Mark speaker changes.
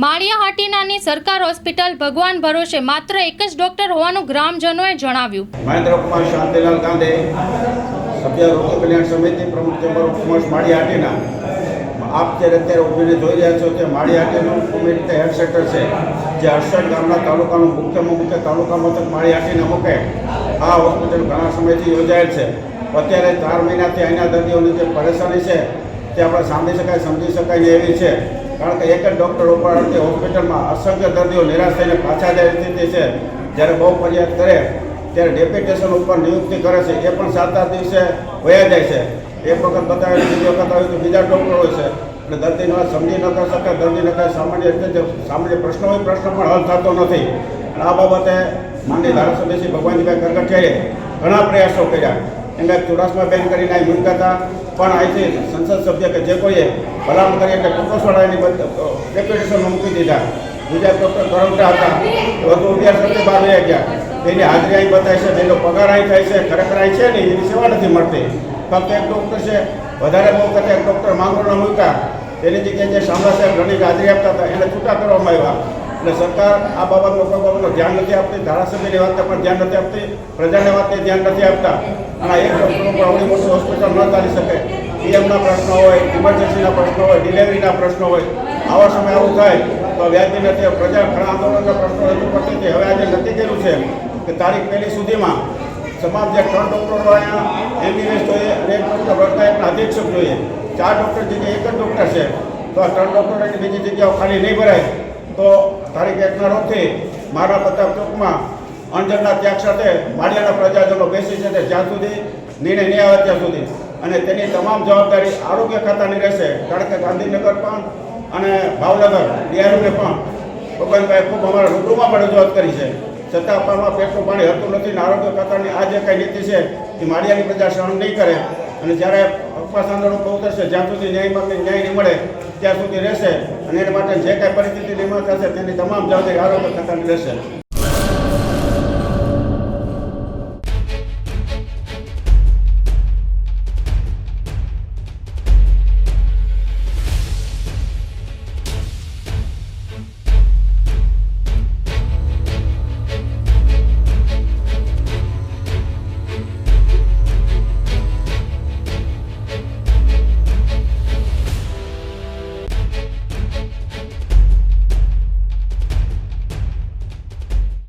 Speaker 1: માળિયા હાટીનાની સરકાર હોસ્પિટલ ભગવાન ભરોસે માત્ર એક જ ડોક્ટર હોવાનું ગ્રામજનોએ જણાવ્યું.
Speaker 2: મહેન્દ્ર કુમાર શાંતિલાલ ગાંધે સભ્ય રોગ કલ્યાણ સમિતિ પ્રમુખ chamber of commerce Maliya Hatina આપ જ્યારે અત્યારે ઊભીને જોઈ રહ્યા છો કે માળી હાટીનું કોમ્યુનિટી હેલ્થ સેન્ટર છે, જે હર્ષદ ગામના તાલુકાનું મુખ્યમાં મુખ્ય તાલુકા મથક હાટીના મુખે આ હોસ્પિટલ ઘણા સમયથી યોજાયેલ છે. અત્યારે ચાર મહિનાથી અહીંના દર્દીઓની જે પરેશાની છે, તે આપણે સાંભળી શકાય, સમજી શકાય એવી છે. કારણ કે એક જ ડૉક્ટર ઉપરાંત હોસ્પિટલમાં અસંખ્ય દર્દીઓ નિરાશ થઈને પાછા જાય સ્થિતિ છે. જ્યારે બહુ ફરિયાદ કરે, ત્યારે ડેપ્યુટેશન ઉપર નિયુક્તિ કરે છે, એ પણ સાત આઠ દિવસે વયા જાય છે. એક વખત બતાવે બીજી વખત આવે તો બીજા ડૉક્ટર હોય છે. એટલે દર્દીનો સમજી ન કરી શકે દર્દીને કાંઈ સામાન્ય રીતે સામાન્ય પ્રશ્ન હોય, પ્રશ્ન પણ હલ થતો નથી. અને આ બાબતે માનની ધારાસભ્ય શ્રી ભગવાનજીભાઈ કરગઠિયાએ ઘણા પ્રયાસો કર્યા. એમને ચુડાસમા બેન કરીને અહીં હતા. પણ અહીંથી સંસદ સભ્ય કે જે કોઈએ ભલામણ કરી એટલે કુટુંબવાળાની ડેપ્યુટેશનમાં મૂકી દીધા. બીજા ડૉક્ટર કરોટા હતા. વધુ અગિયાર સત્ય બાર વહી ગયા. એની હાજરી અહીં બતાવે છે એનો પગાર અહીં થાય છે, ખરેખર અહીં છે ને એની સેવા નથી મળતી. ફક્ત એક ડૉક્ટર છે. વધારે બહુ કરતા એક ડૉક્ટર માંગોળના મૂક્યા. તેની જગ્યાએ જે શામળા સાહેબ ઘણી હાજરી આપતા હતા, એને છૂટા કરવામાં આવ્યા. એટલે સરકાર આ બાબત લોકો બાબતનું ધ્યાન નથી આપતી, ધારાસભ્યની વાતને પણ ધ્યાન નથી આપતી, પ્રજાની વાતને ધ્યાન નથી આપતા. અને એક ડૉક્ટર પણ આવડી મોટી હોસ્પિટલ ન ચાલી શકે. પીએમના પ્રશ્નો હોય ઇમરજન્સીના પ્રશ્નો હોય ડિલિવરીના પ્રશ્નો હોય. આવા સમય આવું થાય, તો વ્યાજની નથી. પ્રજા ઘણા આંદોલનના પ્રશ્નો રજૂ કરતી હતી હવે આજે નક્કી કર્યું છે કે તારીખ પહેલી સુધીમાં તમામ જે ત્રણ ડૉક્ટરો અહીંયા એમ્બ્યુલન્સ જોઈએ, અને એક ડૉક્ટર વર્તાયકના અધિક્ષક જોઈએ. ચાર ડૉક્ટર જગ્યાએ એક જ ડૉક્ટર છે. તો આ ત્રણ ડૉક્ટરોની બીજી જગ્યાઓ ખાલી નહીં ભરાય. તો તારીખ એકના મારા પ્રતાપ ચોકમાં અંજરના ત્યાગ સાથે માળિયાના પ્રજાજનો બેસી છે જ્યાં સુધી, નિર્ણય નહીં આવે ત્યાં સુધી. અને તેની તમામ જવાબદારી આરોગ્ય ખાતાની રહેશે. કારણ કે ગાંધીનગર પણ અને ભાવનગર, બિહારને પણ ભગવાનભાઈ ખૂબ અમારા રૂબરૂમાં પણ રજૂઆત કરી છે. છતાં આપવામાં પેટનું પાણી હતું નથી અને આરોગ્ય ખાતાની આ જે કાંઈ નીતિ છે એ માળિયાની પ્રજા સહન નહીં કરે. અને જ્યારે ઉપવાસ આંદોલન બહુ થશે, જ્યાં સુધી ન્યાય માટે ન્યાય નહીં મળે ત્યાં સુધી રહેશે અને એના માટે જે કાંઈ પરિસ્થિતિ નિર્માણ થશે તેની તમામ જવાબદારી આરોગ્ય ખાતાની રહેશે